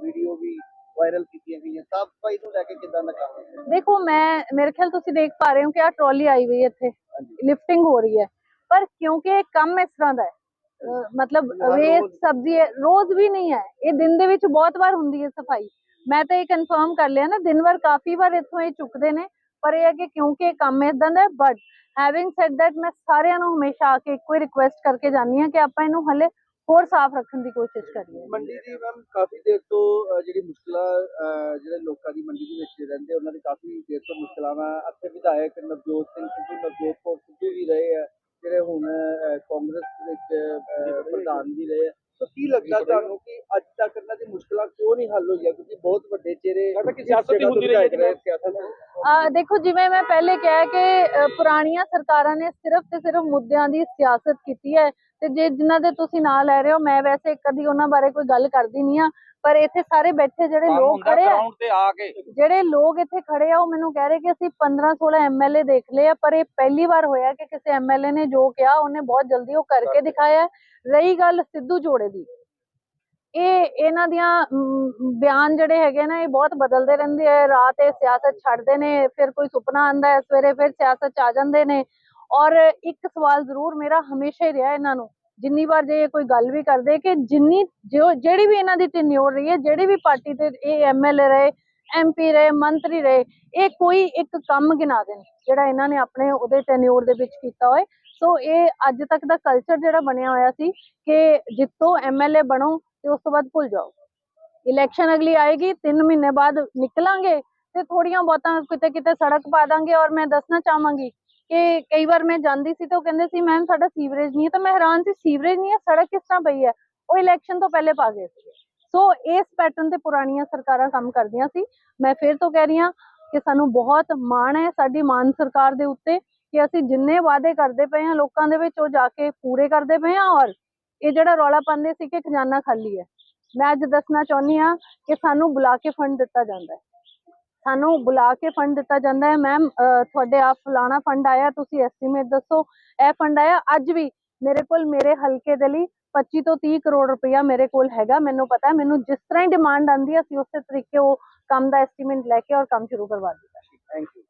Video ਵੀ viral ਕੀਤੀਆਂ ਗਈਆਂ। ਸਾਫ਼ ਸਫ਼ਾਈ ਨੂੰ ਲੈ ਕੇ ਕਿਦਾਂ ਦਾ ਕੰਮ ਹੈ ਦੇਖੋ ਮੈਂ ਮੇਰੇ ਖਿਆਲ ਤੁਸੀਂ ਦੇਖ ਪਾ ਰਹੇ ਹੋ ਕਿ ਆ ਟਰਾਲੀ ਆਈ ਹੋਈ ਹੈ ਇੱਥੇ। ਲਿਫਟਿੰਗ ਹੋ ਰਹੀ ਹੈ। ਪਰ ਕਿਉਂਕਿ ਇਹ ਕੰਮ ਇਸ ਤਰ੍ਹਾਂ ਦਾ ਹੈ ਮਤਲਬ ਵੇਸਟ। ਸਬਜ਼ੀ ਰੋਜ਼ ਵੀ ਨਹੀਂ ਹੈ। ਇਹ ਦਿਨ ਦੇ ਵਿੱਚ ਬਹੁਤ ਵਾਰ ਹੁੰਦੀ ਹੈ ਸਫ਼ਾਈ। ਮੈਂ ਤਾਂ ਇਹ ਕਨਫਰਮ ਕਰ ਲਿਆ ਨਾ ਦਿਨ ਵਾਰ ਕਾਫੀ ਵਾਰ ਇੱਥੋਂ ਇਹ ਚੁੱਕਦੇ ਨੇ। ਪਰ ਇਹ ਹੈ ਕਿ ਕਿਉਂਕਿ ਇਹ ਕੰਮ ਇਦਾਂ ਦਾ ਬਟ ਹੈਵਿੰਗ ਸੈਡ ਦੈਟ ਮੈਂ ਸਾਰਿਆਂ ਨੂੰ ਹਮੇਸ਼ਾ ਆ ਕੇ ਇੱਕੋ ਹੀ ਰਿਕੁਐਸਟ ਕਰਕੇ ਜਾਂਦੀ ਹਾਂ ਕਿ ਆਪਾਂ ਇਹਨੂੰ ਹਲੇ ਹੋਰ ਸਾਫ਼ ਰੱਖਣ ਦੀ ਕੋਸ਼ਿਸ਼ ਕਰੀਏ। ਮੰਡੀ ਦੀ ਮੈਮ ਕਾਫੀ ਦੇਰ ਤੋਂ ਜਿਹੜੀ ਮੁਸ਼ਕਲਾਂ ਅਹ, ਜਿਹੜੇ ਲੋਕਾਂ ਦੀ ਮੰਡੀ ਦੇ ਵਿੱਚ ਰਹਿੰਦੇ ਉਹਨਾਂ ਦੀ ਕਾਫੀ ਦੇਰ ਤੋਂ ਮੁਸ਼ਕਲਾਂ ਇੱਥੇ ਵਿਧਾਇਕ ਨਵਜੋਤ ਸਿੰਘ ਸਿੱਧੂ ਨਵਜੋਤ ਕੌਰ ਸਿੱਧੂ ਵੀ ਰਹੇ ਆ ਜਿਹੜੇ ਹੁਣ ਕਾਂਗਰਸ ਵਿੱਚ ਪ੍ਰਧਾਨ ਵੀ ਰਹੇ ਆ। ਤਾਂ ਕੀ ਲੱਗਦਾ ਤੁਹਾਨੂੰ ਕਿ ਅੱਜ ਤੱਕ ਦੀ ਮੁਸ਼ਕਲਾਂ ਕਿਉਂ ਨਹੀਂ ਹੱਲ ਹੋਈਆਂ? ਕਿਉਂਕਿ ਬਹੁਤ ਵੱਡੇ ਚਿਹਰੇ ਸਿਆਸਤ ਦੀ ਹੁੰਦੀ ਰਹੀ ਹੈ ਸਿਆਸਤ ਆ ਦੇਖੋ ਜਿਵੇਂ ਮੈਂ ਪਹਿਲੇ ਕਿਹਾ ਕਿ ਪੁਰਾਣੀਆਂ ਸਰਕਾਰਾਂ ਨੇ ਸਿਰਫ ਤੇ ਸਿਰਫ ਮੁੱਦਿਆਂ ਦੀ ਸਿਆਸਤ ਕੀਤੀ ਹੈ ਤੇ ਜੇ ਜਿਨ੍ਹਾਂ ਦੇ ਤੁਸੀਂ ਨਾਂ ਲੈ ਰਹੇ ਹੋ ਮੈਂ ਵੈਸੇ ਕਦੀ ਉਹਨਾਂ ਬਾਰੇ ਕੋਈ ਗੱਲ ਕਰਦੀ ਨਹੀਂ ਆ ਪਰ ਇੱਥੇ ਸਾਰੇ ਬੈਠੇ ਜਿਹੜੇ ਲੋਕ ਖੜੇ ਆ ਗਰਾਊਂਡ ਤੇ ਆ ਕੇ। ਜਿਹੜੇ ਲੋਕ ਇੱਥੇ ਖੜੇ ਆ ਉਹ ਮੈਨੂੰ ਕਹਿ ਰਹੇ ਕਿ ਅਸੀਂ 15 16 ਐਮਐਲਏ ਦੇਖ ਲਏ ਆ ਪਰ ਇਹ ਪਹਿਲੀ ਵਾਰ ਹੋਇਆ ਕਿ ਕਿਸੇ ਐਮਐਲਏ ਨੇ ਜੋ ਕਿਹਾ ਉਹਨੇ ਬਹੁਤ ਜਲਦੀ ਉਹ ਕਰਕੇ ਦਿਖਾਇਆ। ਹੈ। ਰਹੀ ਗੱਲ ਸਿੱਧੂ ਜੋੜੇ ਦੀ। ਇਹ, ਇਹਨਾਂ ਦੀਆਂ ਬਿਆਨ ਜਿਹੜੇ ਹੈਗੇ ਨਾ, ਇਹ ਬਹੁਤ ਬਦਲਦੇ ਰਹਿੰਦੇ ਆ। ਰਾਤ ਇਹ ਸਿਆਸਤ ਛੱਡਦੇ ਨੇ, ਫਿਰ ਕੋਈ ਸੁਪਨਾ ਆਂਦਾ ਹੈ ਸਵੇਰੇ, ਫਿਰ ਸਿਆਸਤ ਚ ਆ ਜਾਂਦੇ ਨੇ। ਔਰ ਇੱਕ ਸਵਾਲ ਜ਼ਰੂਰ ਮੇਰਾ ਹਮੇਸ਼ਾ ਹੀ ਰਿਹਾ ਇਹਨਾਂ ਨੂੰ, ਜਿੰਨੀ ਵਾਰ ਜੇ ਇਹ ਕੋਈ ਗੱਲ ਵੀ ਕਰਦੇ ਕਿ ਜਿੰਨੀ ਜੋ ਜਿਹੜੀ ਵੀ ਇਹਨਾਂ ਦੀ ਟੈਨਿਓਰ ਰਹੀ ਹੈ, ਜਿਹੜੀ ਵੀ ਪਾਰਟੀ ਤੇ ਇਹ ਐਮਐਲਏ ਰਹੇ ਐਮਪੀ ਰਹੇ, ਮੰਤਰੀ ਰਹੇ, ਇਹ ਕੋਈ ਇੱਕ ਕੰਮ ਗਿਣਾ ਦੇਣ, ਜਿਹੜਾ ਇਹਨਾਂ ਨੇ ਆਪਣੇ ਉਹਦੇ ਟੈਨਿਓਰ ਦੇ ਵਿੱਚ ਕੀਤਾ ਹੋਏ। ਸੋ ਇਹ ਅੱਜ ਤੱਕ ਦਾ ਕਲਚਰ ਜਿਹੜਾ ਬਣਿਆ ਹੋਇਆ ਸੀ ਕਿ ਜਿੱਤੋ ਐਮਐਲਏ ਬਣੋ ਤੇ ਉਸ ਤੋਂ ਬਾਅਦ ਭੁੱਲ ਜਾਓ। ਇਲੈਕਸ਼ਨ ਅਗਲੀ ਆਏਗੀ 3 ਮਹੀਨੇ ਬਾਅਦ ਨਿਕਲਾਂਗੇ ਤੇ ਥੋੜੀਆਂ ਬਹੁਤਾਂ ਕਿਤੇ ਕਿਤੇ ਸੜਕ ਪਾ ਦਾਂਗੇ ਔਰ ਮੈਂ ਦੱਸਣਾ ਚਾਹਾਂਗੀ ਕਿ ਕਈ ਵਾਰ ਮੈਂ ਜਾਂਦੀ ਸੀ ਤਾਂ ਉਹ ਕਹਿੰਦੇ ਸੀ ਮੈਮ ਸਾਡਾ ਸੀਵਰੇਜ ਨਹੀਂ ਹੈ। ਤਾਂ ਮੈਂ ਹੈਰਾਨ ਸੀ, ਸੀਵਰੇਜ ਨਹੀਂ ਹੈ, ਸੜਕ ਕਿਸ ਤਰ੍ਹਾਂ ਪਈ ਹੈ? ਉਹ ਇਲੈਕਸ਼ਨ ਤੋਂ ਪਹਿਲੇ ਪਾ ਗਏ ਸੀ ਸੋ ਇਸ ਪੈਟਰਨ ਤੇ ਪੁਰਾਣੀਆਂ ਸਰਕਾਰਾਂ ਕੰਮ ਕਰਦੀਆਂ ਸੀ। ਮੈਂ ਫਿਰ ਤੋਂ ਕਹਿ ਰਹੀ ਹਾਂ ਕਿ ਸਾਨੂੰ ਬਹੁਤ ਮਾਣ ਹੈ ਸਾਡੀ ਮਾਨ ਸਰਕਾਰ ਦੇ ਉੱਤੇ ਕਿ ਅਸੀਂ ਜਿੰਨੇ ਵਾਅਦੇ ਕਰਦੇ ਪਏ ਹਾਂ ਲੋਕਾਂ ਦੇ ਵਿੱਚ, ਉਹ ਜਾ ਕੇ ਪੂਰੇ ਕਰਦੇ ਪਏ ਹਾਂ ਔਰ ਇਹ ਜਿਹੜਾ ਰੌਲਾ ਪਾਉਂਦੇ ਸੀ ਕਿ ਖਜ਼ਾਨਾ ਖਾਲੀ ਹੈ। ਮੈਂ ਅੱਜ ਦੱਸਣਾ ਚਾਹੁੰਦੀ ਹਾਂ ਕਿ ਸਾਨੂੰ ਬੁਲਾ ਕੇ ਫੰਡ ਦਿੱਤਾ ਜਾਂਦਾ ਹੈ। ਸਾਨੂੰ ਬੁਲਾ ਕੇ ਫੰਡ ਦਿੱਤਾ ਜਾਂਦਾ ਹੈ। ਮੈਮ ਤੁਹਾਡੇ ਆਪ ਫਲਾਣਾ ਫੰਡ ਆਇਆ, ਤੁਸੀਂ ਐਸਟੀਮੇਟ ਦੱਸੋ। ਇਹ ਫੰਡ ਆਇਆ, ਅੱਜ ਵੀ ਮੇਰੇ ਕੋਲ ਮੇਰੇ ਹਲਕੇ ਦੇ ਲਈ 25 ਤੋਂ 30 ਕਰੋੜ ਰੁਪਇਆ ਮੇਰੇ ਕੋਲ ਹੈਗਾ, ਮੈਨੂੰ ਪਤਾ ਮੈਨੂੰ ਜਿਸ ਤਰ੍ਹਾਂ ਹੀ ਡਿਮਾਂਡ ਆਂਦੀ ਹੈ, ਅਸੀਂ ਉਸੇ ਤਰੀਕੇ ਉਹ ਕੰਮ ਦਾ ਐਸਟੀਮੇਟ ਲੈ ਕੇ ਔਰ ਕੰਮ ਸ਼ੁਰੂ ਕਰਵਾ ਦਿੱਤਾ ਥੈਂਕ ਯੂ